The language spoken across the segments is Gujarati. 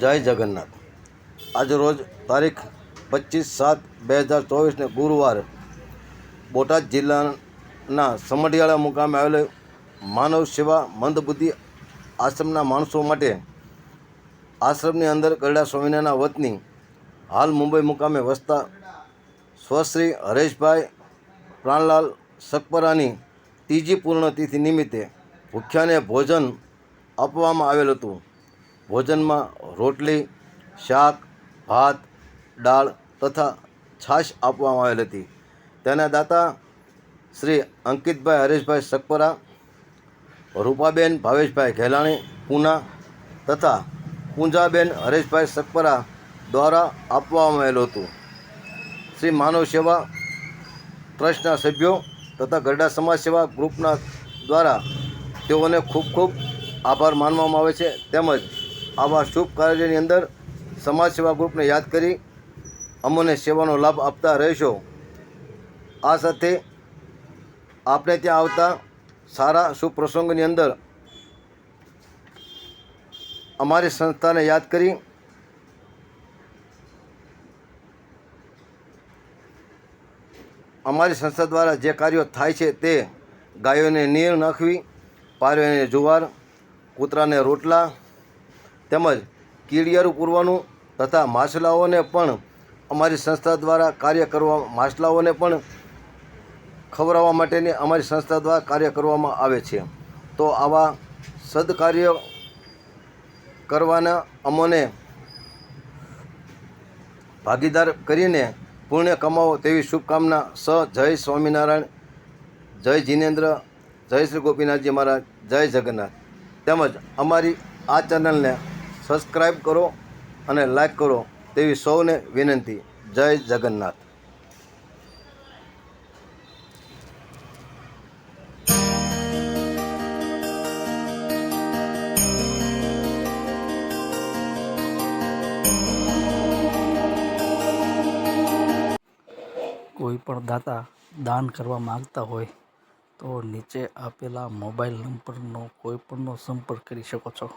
જય જગન્નાથ. આજરોજ તારીખ પચીસ સાત બે હજાર ચોવીસને ગુરુવાર બોટાદ જિલ્લાના સમઢિયાળા મુકામે આવેલ માનવ સેવા મંદબુદ્ધિ આશ્રમના માણસો માટે આશ્રમની અંદર ગરડા સ્વામિનારાયણના વતની હાલ મુંબઈ મુકામે વસતા સ્વશ્રી હરેશભાઈ પ્રાણલાલ સકપરાની ત્રીજી પૂર્ણતિથિ નિમિત્તે ભૂખ્યાને ભોજન આપવામાં આવેલ હતું. ભોજનમાં રોટલી, શાક, ભાત, દાળ તથા છાશ આપવામાં આવેલ હતી. તેના દાતા શ્રી અંકિતભાઈ હરેશભાઈ સકપરા, રૂપાબેન ભાવેશભાઈ ઘેલાણી, પૂના તથા પૂંજાબેન હરેશભાઈ સકપરા દ્વારા આપવામાં આવેલું હતું. શ્રી માનવ સેવા ટ્રસ્ટના સભ્યો તથા ગરડા સમાજ સેવા ગ્રુપના દ્વારા તેઓને ખૂબ ખૂબ આભાર માનવામાં આવે છે. તેમજ આવા શુભ કાર્યની અંદર સમાજ સેવા ગ્રુપને યાદ કરી અમને સેવાનો લાભ આપતા રહેશો. આ સાથે આપણે ત્યાં આવતા સારા શુભ પ્રસંગની અંદર અમારી સંસ્થાને યાદ કરી અમારી સંસ્થા દ્વારા જે કાર્યો થાય છે તે ગાયોને નીર નાખવી પારવેને જુવાર, કૂતરાને રોટલા તેમજ કીડિયારું પૂરવાનું તથા માછલાઓને પણ અમારી સંસ્થા દ્વારા કાર્ય કરવા, માછલાઓને પણ ખવડાવવા માટેની અમારી સંસ્થા દ્વારા કાર્ય કરવામાં આવે છે. તો આવા સદકાર્ય કરવાના અમોને ભાગીદાર કરીને પુણ્ય કમાવો તેવી શુભકામના સ જય સ્વામિનારાયણ, જય જીનેન્દ્ર, જય શ્રી ગોપીનાથજી મહારાજ, જય જગન્નાથ. તેમજ અમારી આ ચેનલને સબસ્ક્રાઈબ કરો અને લાઈક કરો તેવી સૌને વિનંતી. જય જગન્નાથ. કોઈ પણ દાતા દાન કરવા માગતા હોય તો નીચે આપેલા મોબાઈલ નંબરનો કોઈ પણનો સંપર્ક કરી શકો છો.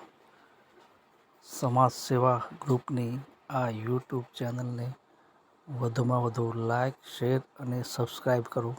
સમાજ સેવા ગ્રુપની આ યુટ્યુબ ચેનલને વધુમાં વધુ લાઈક શેર અને સબસ્ક્રાઈબ કરો.